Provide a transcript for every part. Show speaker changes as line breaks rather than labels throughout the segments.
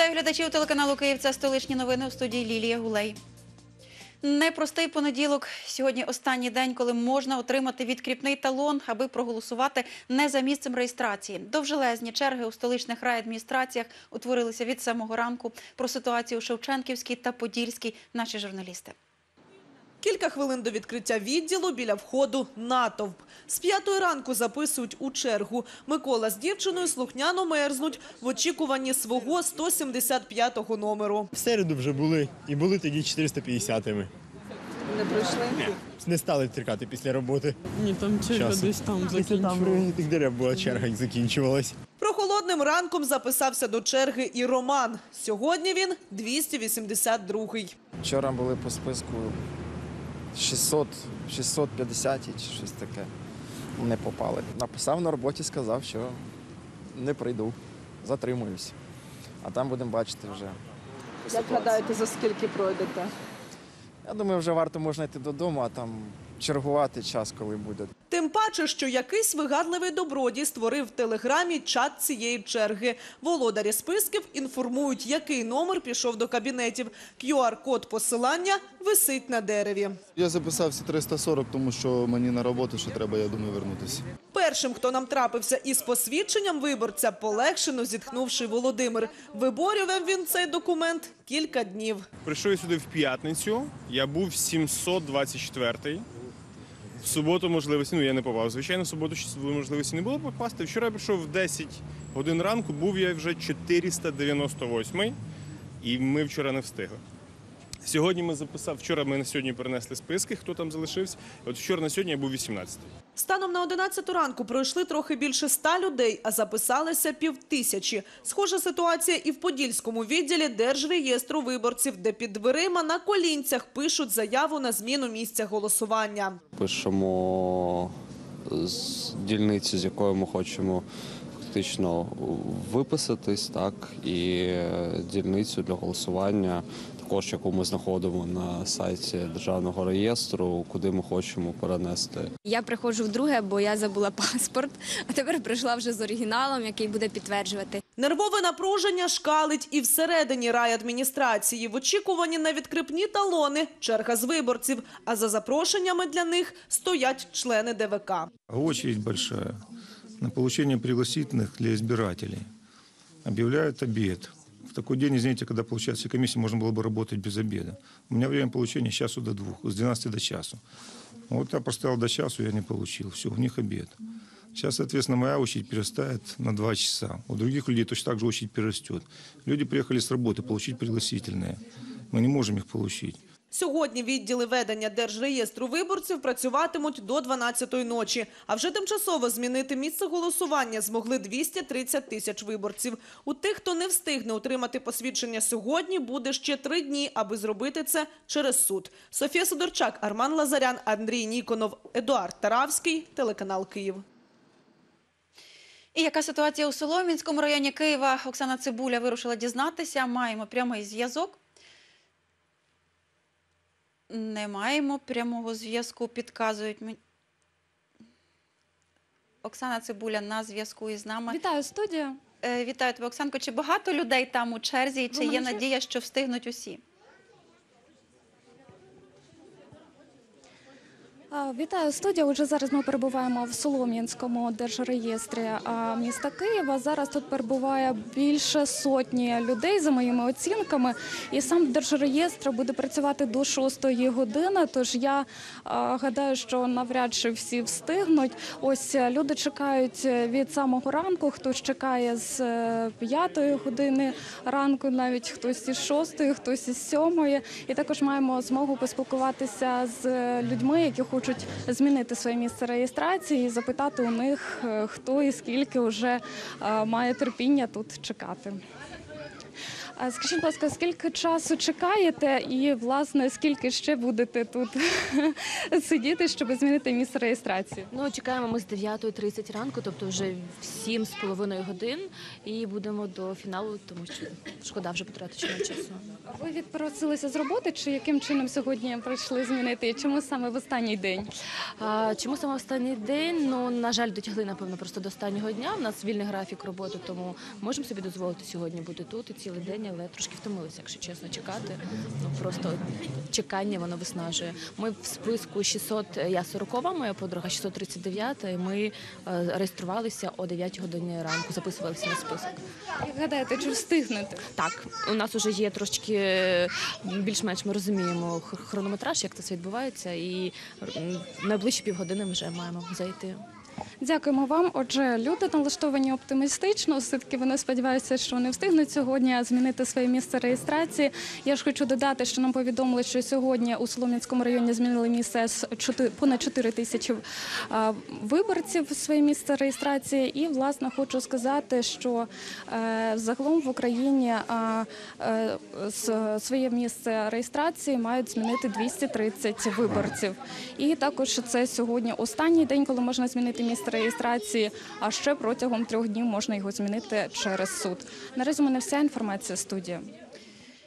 Вітаю глядачів телеканалу Київ. Це столичні новини у студії Лілія Гулей. Непростий понеділок. Сьогодні останній день, коли можна отримати відкріпний талон, аби проголосувати не за місцем реєстрації. Довжелезні черги у столичних райадміністраціях утворилися від самого ранку. Про ситуацію у Шевченківській та Подільській наші журналісти.
Кілька хвилин до відкриття відділу біля входу натовп. З п'ятої ранку записують у чергу. Микола з дівчиною слухняно мерзнуть в очікуванні свого 175-го номеру.
В середу вже були і були тоді 450-ми.
Не прийшли?
Не стали тікати після роботи.
Ні, там черга
Часу.
десь там
там тих дерев була черга і закінчувалась.
Прохолодним ранком записався до черги і Роман. Сьогодні він 282-й.
Вчора були по списку 600, 650 чи щось таке. Не попали. Написав на роботі, сказав, що не прийду, затримуюсь. А там будемо бачити вже.
Як гадаєте, за скільки пройдете?
Я думаю, вже варто можна йти додому, а там чергувати час, коли буде.
Тим паче, що якийсь вигадливий добродій створив в телеграмі чат цієї черги. Володарі списків інформують, який номер пішов до кабінетів. QR-код посилання висить на дереві.
Я записався 340, тому що мені на роботу ще треба, я думаю, вернутися.
Першим, хто нам трапився із посвідченням виборця, полегшено зітхнувши Володимир. Виборював він цей документ кілька днів.
Прийшов я сюди в п'ятницю, я був 724-й. В суботу можливості, ну я не попав. Звичайно, в суботу можливості не було попасти. Вчора я прийшов в 10 годин ранку, був я вже 498-й, і ми вчора не встигли. Сьогодні ми записав, вчора ми на сьогодні перенесли списки, хто там залишився. От вчора на сьогодні я був 18-й.
Станом на 11 ранку пройшли трохи більше ста людей, а записалися півтисячі. Схожа ситуація і в Подільському відділі Держреєстру виборців, де під дверима на колінцях пишуть заяву на зміну місця голосування.
пишемо з дільниці, з якою ми хочемо фактично виписатись, так і е, дільницю для голосування, також яку ми знаходимо на сайті державного реєстру, куди ми хочемо перенести
Я приходжу вдруге, бо я забула паспорт, а тепер прийшла вже з оригіналом, який буде підтверджувати.
Нервове напруження шкалить і всередині райадміністрації. В очікуванні на відкрипні талони черга з виборців, а за запрошеннями для них стоять члени ДВК.
Очередь большая на получение пригласительных для избирателей. Объявляют обед. В такой день, извините, когда получается комиссия, можно было бы работать без обеда. У меня время получения с часу до двух, с 12 до часу. Вот я простоял до часу, я не получил. Все, у них обед. Сейчас, соответственно, моя очередь перерастает на два часа. У других людей точно так же очередь перерастет. Люди приехали с работы получить пригласительные. Мы не можем их получить.
Сьогодні відділи ведення Держреєстру виборців працюватимуть до 12-ї ночі. А вже тимчасово змінити місце голосування змогли 230 тисяч виборців. У тих, хто не встигне отримати посвідчення сьогодні, буде ще три дні, аби зробити це через суд. Софія Сидорчак, Арман Лазарян, Андрій Ніконов, Едуард Таравський, телеканал Київ.
І яка ситуація у Солом'янському районі Києва? Оксана Цибуля вирушила дізнатися. Маємо прямий зв'язок. Не маємо прямого зв'язку, підказують мені. Оксана Цибуля на зв'язку із нами.
Вітаю студія.
Е, Вітаю тебе, Оксанко. Чи багато людей там у черзі? і Чи є надія, що встигнуть усі?
Вітаю студія. Отже, зараз ми перебуваємо в Солом'янському держреєстрі міста Києва. Зараз тут перебуває більше сотні людей за моїми оцінками. І сам держреєстр буде працювати до 6 години. Тож я гадаю, що навряд чи всі встигнуть. Ось е, люди чекають е, від самого ранку. Хтось чекає з 5 години ранку, навіть хтось із 6, хтось із 7. І також маємо змогу поспілкуватися з е, людьми, які хочуть змінити своє місце реєстрації, і запитати у них, е, хто і скільки вже е, має терпіння тут чекати. Скажіть, будь ласка, скільки часу чекаєте, і власне скільки ще будете тут сидіти, щоб змінити місце реєстрації?
Ну, чекаємо ми з 9.30 ранку, тобто вже в 7 з половиною годин, і будемо до фіналу, тому що шкода вже потратити часу.
Ви відпросилися з роботи, чи яким чином сьогодні прийшли змінити? Чому саме в останній день?
А, чому саме останній день? Ну, на жаль, дотягли, напевно, просто до останнього дня. У нас вільний графік роботи, тому можемо собі дозволити сьогодні бути тут і цілий день, але трошки втомилися, якщо чесно, чекати. Ну просто чекання воно виснажує. Ми в списку 600, я 40, моя подруга 639, і ми е, реєструвалися о 9 годині ранку, записувалися на список.
Як гадаєте, чи встигнете?
Так, у нас вже є трошки більш-менш ми розуміємо хронометраж, як це все відбувається, і найближчі півгодини вже маємо зайти.
Дякуємо вам. Отже, люди налаштовані оптимістично. Все таки вони сподіваються, що вони встигнуть сьогодні змінити своє місце реєстрації. Я ж хочу додати, що нам повідомили, що сьогодні у Солом'янському районі змінили місце з понад 4 тисячі виборців своє місце реєстрації. І власне хочу сказати, що е, загалом в Україні е, своє місце реєстрації мають змінити 230 виборців. І також це сьогодні останній день, коли можна змінити місце реєстрації. А ще протягом трьох днів можна його змінити через суд. Наразі у мене вся інформація студія.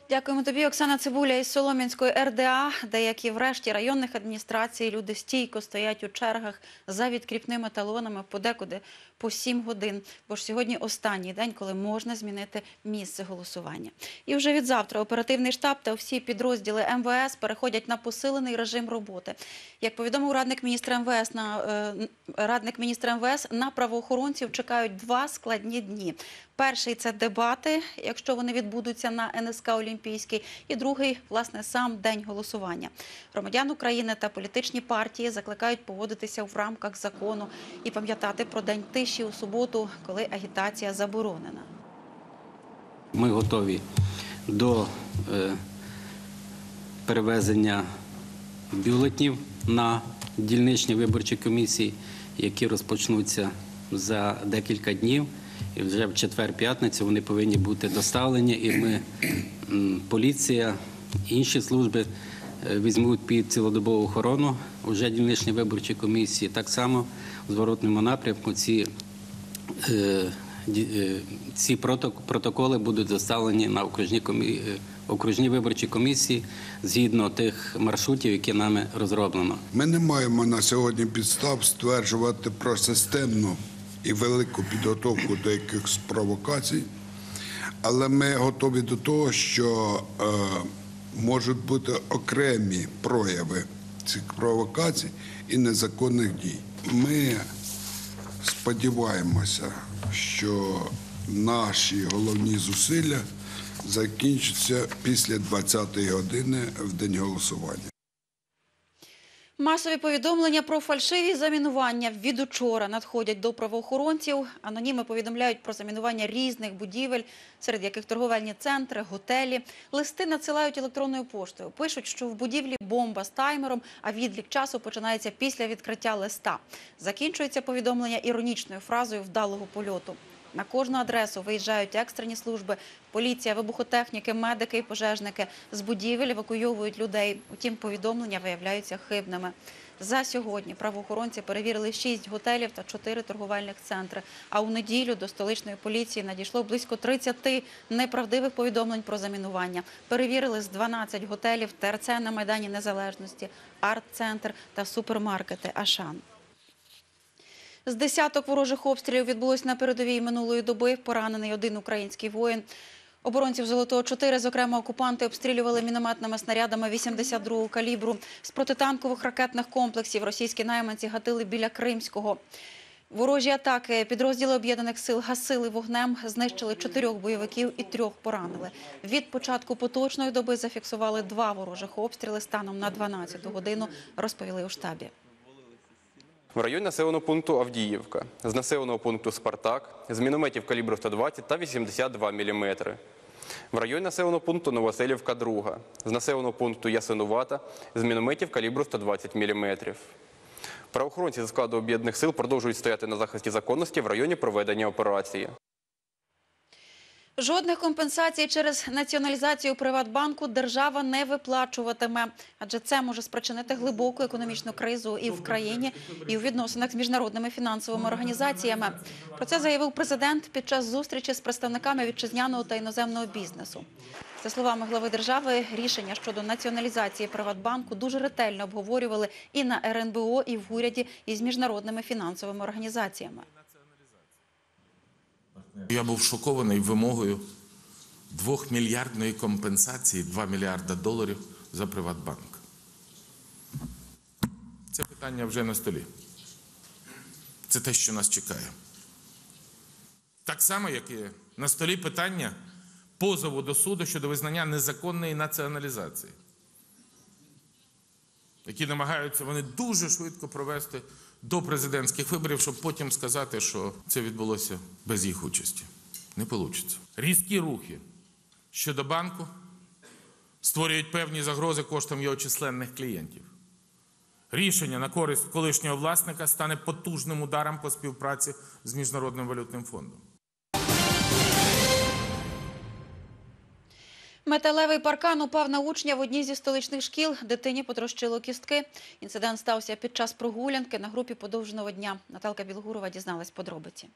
Дякуємо тобі, Оксана Цибуля із Солом'янської РДА, де, як і в районних адміністрацій, люди стійко стоять у чергах за відкріпними талонами подекуди по 7 годин. Бо ж сьогодні останній день, коли можна змінити місце голосування. І вже від завтра оперативний штаб та всі підрозділи МВС переходять на посилений режим роботи. Як повідомив радник міністра МВС на е, радник міністра МВС, на правоохоронців чекають два складні дні. Перший це дебати, якщо вони відбудуться на НСК Олімпійський, і другий, власне, сам день голосування. Громадян України та політичні партії закликають поводитися в рамках закону і пам'ятати про день тиші у суботу, коли агітація заборонена.
Ми готові до е, перевезення бюлетнів на дільничні виборчі комісії, які розпочнуться за декілька днів. І вже в четвер-п'ятницю вони повинні бути доставлені, і ми, поліція, інші служби візьмуть під цілодобову охорону вже дільничні виборчі комісії. Так само в зворотному напрямку ці Е, е, ці протоколи будуть доставлені на окружні, комі... е, окружні виборчі комісії згідно тих маршрутів, які нами розроблено.
Ми не маємо на сьогодні підстав стверджувати про системну і велику підготовку до якихось провокацій, але ми готові до того, що е, можуть бути окремі прояви цих провокацій і незаконних дій. Ми сподіваємося, що наші головні зусилля закінчаться після 20-ї години в день голосування.
Масові повідомлення про фальшиві замінування від учора надходять до правоохоронців. Аноніми повідомляють про замінування різних будівель, серед яких торговельні центри, готелі. Листи надсилають електронною поштою. Пишуть, що в будівлі бомба з таймером, а відлік часу починається після відкриття листа. Закінчується повідомлення іронічною фразою вдалого польоту. На кожну адресу виїжджають екстрені служби, поліція, вибухотехніки, медики і пожежники. З будівель евакуйовують людей. Утім, повідомлення виявляються хибними. За сьогодні правоохоронці перевірили 6 готелів та 4 торговельних центри. А у неділю до столичної поліції надійшло близько 30 неправдивих повідомлень про замінування. Перевірили з 12 готелів, ТРЦ на Майдані Незалежності, арт-центр та супермаркети Ашан. З десяток ворожих обстрілів відбулось на передовій минулої доби. Поранений один український воїн. Оборонців Золотого 4, зокрема, окупанти обстрілювали мінометними снарядами 82-го калібру. З протитанкових ракетних комплексів російські найманці гатили біля Кримського. Ворожі атаки підрозділи об'єднаних сил гасили вогнем, знищили чотирьох бойовиків і трьох поранили. Від початку поточної доби зафіксували два ворожих обстріли станом на 12 годину, розповіли у штабі.
В районі населеного пункту Авдіївка, з населеного пункту Спартак, з мінометів калібру 120 та 82 мм. В районі населеного пункту Новоселівка 2, з населеного пункту Ясинувата, з мінометів калібру 120 мм. Правоохоронці зі складу об'єднаних сил продовжують стояти на захисті законності в районі проведення операції.
Жодних компенсацій через націоналізацію Приватбанку держава не виплачуватиме, адже це може спричинити глибоку економічну кризу і в країні, і у відносинах з міжнародними фінансовими організаціями. Про це заявив президент під час зустрічі з представниками вітчизняного та іноземного бізнесу. За словами глави держави, рішення щодо націоналізації Приватбанку дуже ретельно обговорювали і на РНБО, і в уряді, і з міжнародними фінансовими організаціями.
Я був шокований вимогою двохмільярдної компенсації 2 мільярда доларів за Приватбанк. Це питання вже на столі. Це те, що нас чекає. Так само, як і на столі питання позову до суду щодо визнання незаконної націоналізації, які намагаються вони дуже швидко провести до президентських виборів, щоб потім сказати, що це відбулося без їх участі. Не вийде. Різкі рухи щодо банку створюють певні загрози коштом його численних клієнтів. Рішення на користь колишнього власника стане потужним ударом по співпраці з Міжнародним валютним фондом.
Металевий паркан упав на учня в одній зі столичних шкіл. Дитині потрощило кістки. Інцидент стався під час прогулянки на групі подовженого дня. Наталка Білогурова дізналась подробиці.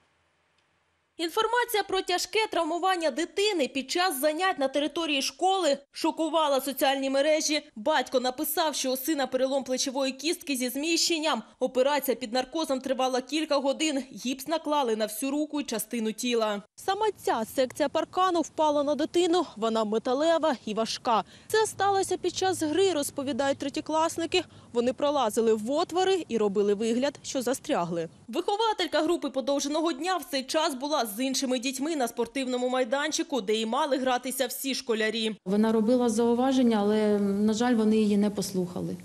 Інформація про тяжке травмування дитини під час занять на території школи шокувала соціальні мережі. Батько написав, що у сина перелом плечової кістки зі зміщенням. Операція під наркозом тривала кілька годин. Гіпс наклали на всю руку і частину тіла. Саме ця секція паркану впала на дитину. Вона металева і важка. Це сталося під час гри, розповідають третєкласники. Вони пролазили в отвори і робили вигляд, що застрягли. Вихователька групи подовженого дня в цей час була з іншими дітьми на спортивному майданчику, де і мали гратися всі школярі.
Вона робила зауваження, але, на жаль, вони її не послухали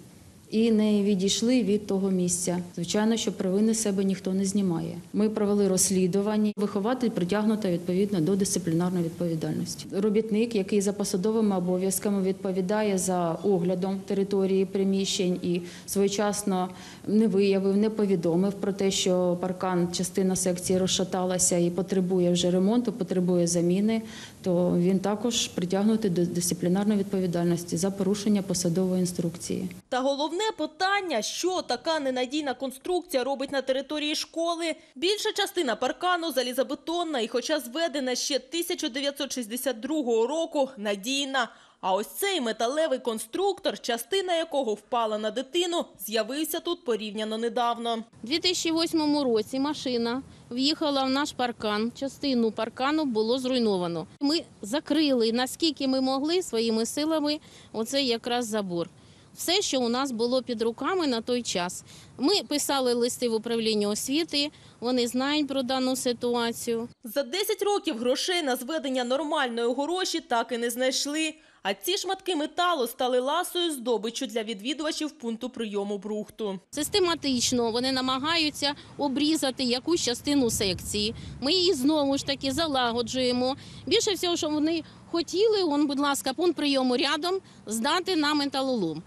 і не відійшли від того місця. Звичайно, що провини себе ніхто не знімає. Ми провели розслідування. Вихователь притягнуто відповідно до дисциплінарної відповідальності. Робітник, який за посадовими обов'язками відповідає за оглядом території приміщень і своєчасно не виявив, не повідомив про те, що паркан частина секції розшаталася і потребує вже ремонту, потребує заміни, то він також притягнутий до дисциплінарної відповідальності за порушення посадової інструкції.
Та головне питання, що така ненадійна конструкція робить на території школи. Більша частина паркану залізобетонна і хоча зведена ще 1962 року, надійна. А ось цей металевий конструктор, частина якого впала на дитину, з'явився тут порівняно недавно.
У 2008 році машина в'їхала в наш паркан. Частину паркану було зруйновано. Ми закрили наскільки ми могли своїми силами оцей якраз забор. Все, що у нас було під руками на той час. Ми писали листи в управління освіти, вони знають про дану ситуацію.
За 10 років грошей на зведення нормальної гроші так і не знайшли. А ці шматки металу стали ласою здобиччю для відвідувачів пункту прийому брухту.
Систематично вони намагаються обрізати якусь частину секції. Ми її знову ж таки залагоджуємо. Більше всього, що вони хотіли, он, будь ласка, пункт прийому рядом здати на металолом.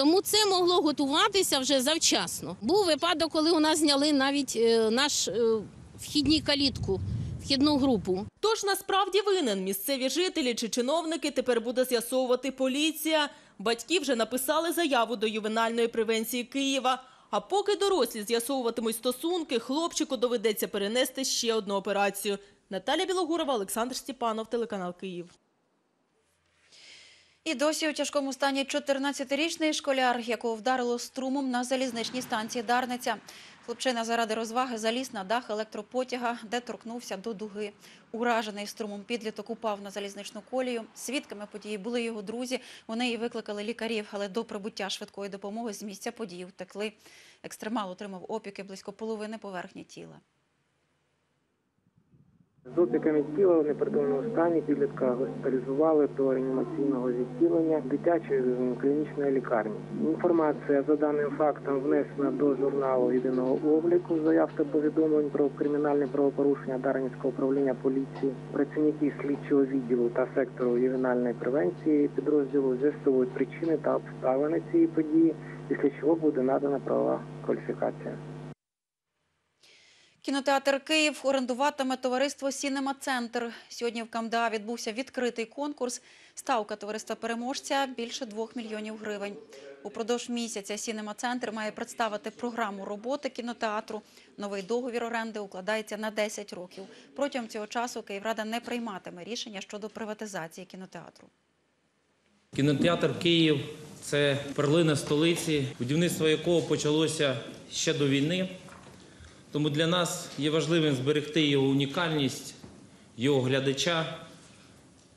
Тому це могло готуватися вже завчасно. Був випадок, коли у нас зняли навіть е, наш е, вхідні калітку, вхідну групу.
Тож насправді винен місцеві жителі чи чиновники тепер буде з'ясовувати поліція. Батьки вже написали заяву до ювенальної превенції Києва. А поки дорослі з'ясовуватимуть стосунки, хлопчику доведеться перенести ще одну операцію. Наталя Білогурова, Олександр Степанов, телеканал Київ.
І досі у тяжкому стані 14-річний школяр, якого вдарило струмом на залізничній станції Дарниця. Хлопчина заради розваги заліз на дах електропотяга, де торкнувся до дуги. Уражений струмом підліток упав на залізничну колію. Свідками події були його друзі. Вони і викликали лікарів, але до прибуття швидкої допомоги з місця події втекли. Екстремал отримав опіки близько половини поверхні тіла.
З опіками тіла в непритомному стані підлітка госпіталізували до реанімаційного відділення дитячої клінічної лікарні. Інформація за даним фактом внесена до журналу єдиного обліку заяв та повідомлень про кримінальне правопорушення Дарницького управління поліції. Працівники слідчого відділу та сектору ювенальної превенції підрозділу з'ясовують причини та обставини цієї події, після чого буде надана правова кваліфікація.
Кінотеатр Київ орендуватиме товариство Сінема Центр. Сьогодні в КМДА відбувся відкритий конкурс. Ставка товариства переможця більше 2 мільйонів гривень. Упродовж місяця Сінема Центр має представити програму роботи кінотеатру. Новий договір оренди укладається на 10 років. Протягом цього часу Київрада не прийматиме рішення щодо приватизації кінотеатру.
Кінотеатр Київ це перлина столиці, будівництво якого почалося ще до війни. Тому для нас є важливим зберегти його унікальність, його глядача,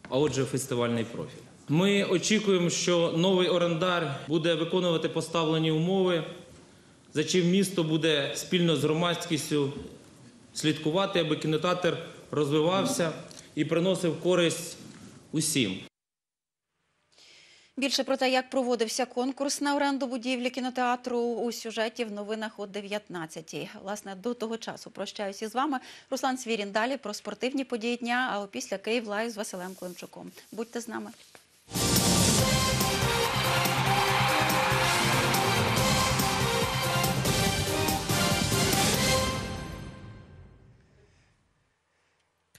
а отже, фестивальний профіль. Ми очікуємо, що новий орендар буде виконувати поставлені умови, за чим місто буде спільно з громадськістю слідкувати, аби кінотеатр розвивався і приносив користь усім.
Більше про те, як проводився конкурс на оренду будівлі кінотеатру у сюжеті в новинах о 19-й. Власне, до того часу прощаюся з вами. Руслан Свірін далі про спортивні події дня, а опісля Київ Лайв з Василем Климчуком. Будьте з нами.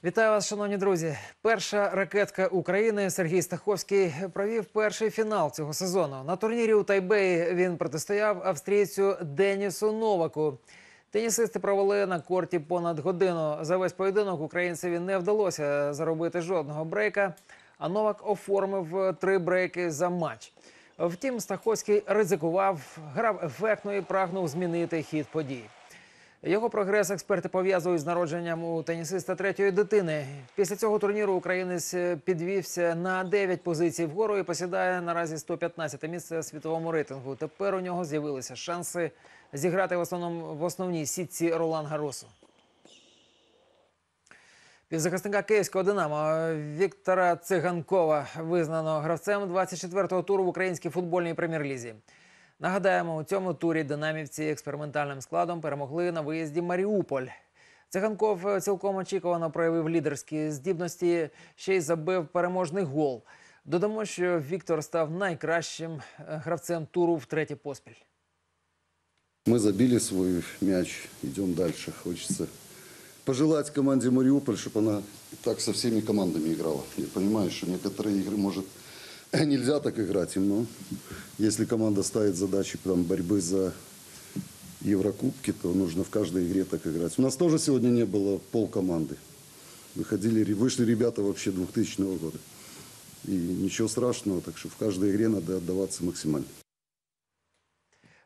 Вітаю вас, шановні друзі. Перша ракетка України Сергій Стаховський провів перший фінал цього сезону. На турнірі у Тайбеї він протистояв австрійцю Денісу Новаку. Тенісисти провели на корті понад годину. За весь поєдинок українцеві не вдалося заробити жодного брейка. А Новак оформив три брейки за матч. Втім, Стаховський ризикував, грав ефектно і прагнув змінити хід подій. Його прогрес експерти пов'язують з народженням у тенісиста третьої дитини. Після цього турніру українець підвівся на 9 позицій вгору і посідає наразі 115 місце світовому рейтингу. Тепер у нього з'явилися шанси зіграти в основному в основній сітці Ролан Гаросу. Півзахисника київського Динамо Віктора Циганкова визнано гравцем 24-го туру в українській футбольній прем'єр-лізі. Нагадаємо, у цьому турі динамівці експериментальним складом перемогли на виїзді Маріуполь. Циганков цілком очікувано проявив лідерські здібності, ще й забив переможний гол. Додамо, що Віктор став найкращим е, гравцем туру втретє поспіль.
Мы забили свой мяч, идем дальше. Хочется пожелать команде Мариуполь, чтобы она так со всеми командами играла. Я понимаю, что некоторые игры, может, нельзя так играть им, но если команда ставит задачи там, борьбы за Еврокубки, то нужно в каждой игре так играть. У нас тоже сегодня не было пол команды. Выходили, вышли ребята вообще 2000 года. И ничего страшного, так что в каждой игре надо отдаваться максимально.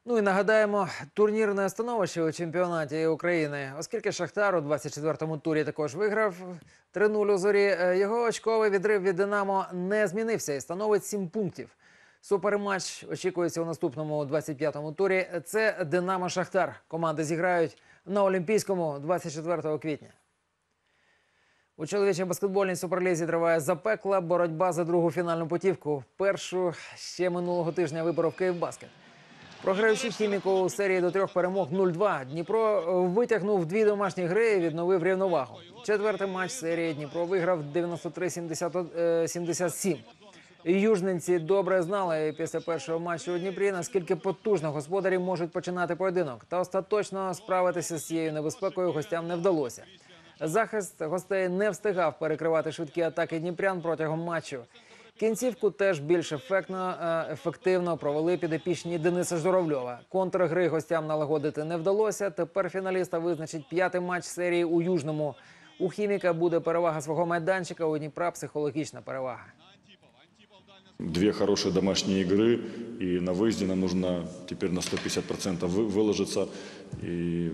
Ну і нагадаємо, турнірне становище у чемпіонаті України, оскільки Шахтар у 24-му турі також виграв 3-0 у зорі, е, його очковий відрив від Динамо не змінився і становить 7 пунктів. Суперматч очікується у наступному 25-му турі. Це Динамо Шахтар. Команди зіграють на Олімпійському 24 квітня. У чоловічій баскетбольній суперлізі триває запекла боротьба за другу фінальну путівку. Першу ще минулого тижня виборов Київбаскет. Програючи хіміку у серії до трьох перемог 0-2, Дніпро витягнув дві домашні гри і відновив рівновагу. Четвертий матч серії Дніпро виграв 93-77. Южненці добре знали після першого матчу у Дніпрі, наскільки потужно господарі можуть починати поєдинок. Та остаточно справитися з цією небезпекою гостям не вдалося. Захист гостей не встигав перекривати швидкі атаки дніпрян протягом матчу. Кінцівку теж більш ефектно, е, ефективно провели підопічні Дениса Журавльова. Контргри гостям налагодити не вдалося. Тепер фіналіста визначить п'ятий матч серії у Южному. У хіміка буде перевага свого майданчика, у Дніпра психологічна перевага.
Две хорошие домашние игры, и на выезде нам нужно теперь на 150% вы- выложиться. И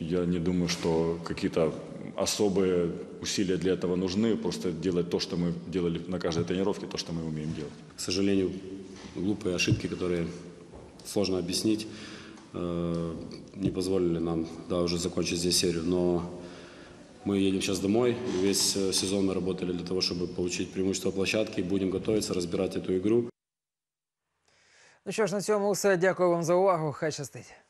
я не думаю, что какие-то особые усилия для этого нужны. Просто делать то, что мы делали на каждой тренировке, то, что мы умеем делать.
К сожалению, глупые ошибки, которые сложно объяснить, э, не позволили нам да, уже закончить здесь серию. Но мы едем сейчас домой. Весь э, сезон мы работали для того, чтобы получить преимущество площадки. Будем готовиться, разбирать эту игру.
Ну що ж, на цьому все. Дякую вам за увагу. Хай щастить.